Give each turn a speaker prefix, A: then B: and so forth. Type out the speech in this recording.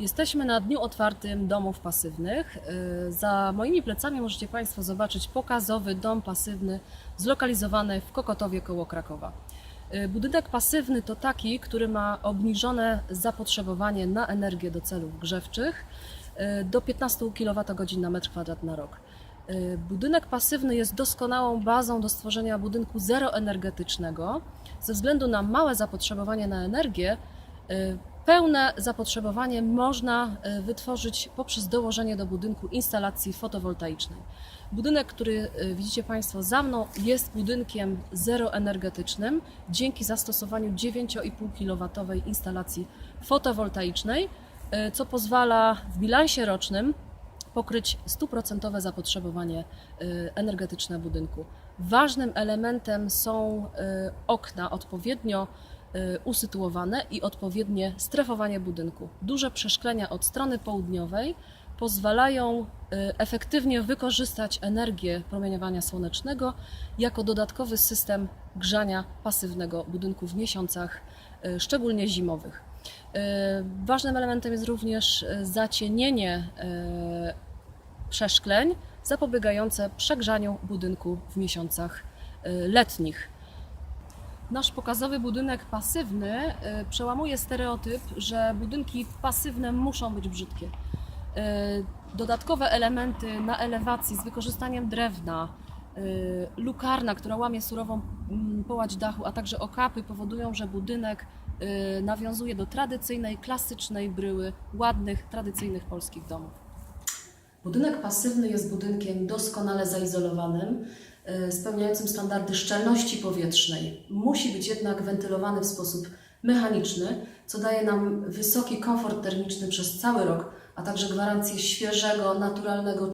A: Jesteśmy na dniu otwartym domów pasywnych. Y, Za moimi plecami możecie Państwo zobaczyć pokazowy dom pasywny zlokalizowany w Kokotowie koło Krakowa. Y, Budynek pasywny to taki, który ma obniżone zapotrzebowanie na energię do celów grzewczych y, do 15 kWh na metr kwadrat na rok. Budynek pasywny jest doskonałą bazą do stworzenia budynku zeroenergetycznego. Ze względu na małe zapotrzebowanie na energię, pełne zapotrzebowanie można y, wytworzyć poprzez dołożenie do budynku instalacji fotowoltaicznej. Budynek, który y, widzicie Państwo za mną, jest budynkiem zeroenergetycznym dzięki zastosowaniu 9,5 kW instalacji fotowoltaicznej, y, co pozwala w bilansie rocznym pokryć stuprocentowe zapotrzebowanie energetyczne budynku. Ważnym elementem są okna odpowiednio usytuowane i odpowiednie strefowanie budynku. Duże przeszklenia od strony południowej pozwalają y, efektywnie wykorzystać energię promieniowania słonecznego jako dodatkowy system grzania pasywnego budynku w miesiącach y, szczególnie zimowych. Y, Ważnym elementem jest również y, zacienienie y, przeszkleń zapobiegające przegrzaniu budynku w miesiącach y, letnich. Nasz pokazowy budynek pasywny y, przełamuje stereotyp, że budynki pasywne muszą być brzydkie. Y, Dodatkowe elementy na elewacji z wykorzystaniem drewna, y, lukarna, która łamie surową mm, połać dachu, a także okapy powodują, że budynek nawiązuje do tradycyjnej, klasycznej bryły ładnych, tradycyjnych polskich domów. Budynek pasywny jest budynkiem doskonale zaizolowanym, y, spełniającym standardy szczelności powietrznej. Musi być jednak wentylowany w sposób mechaniczny, co daje nam wysoki komfort termiczny przez cały rok, a także gwarancję świeżego, naturalnego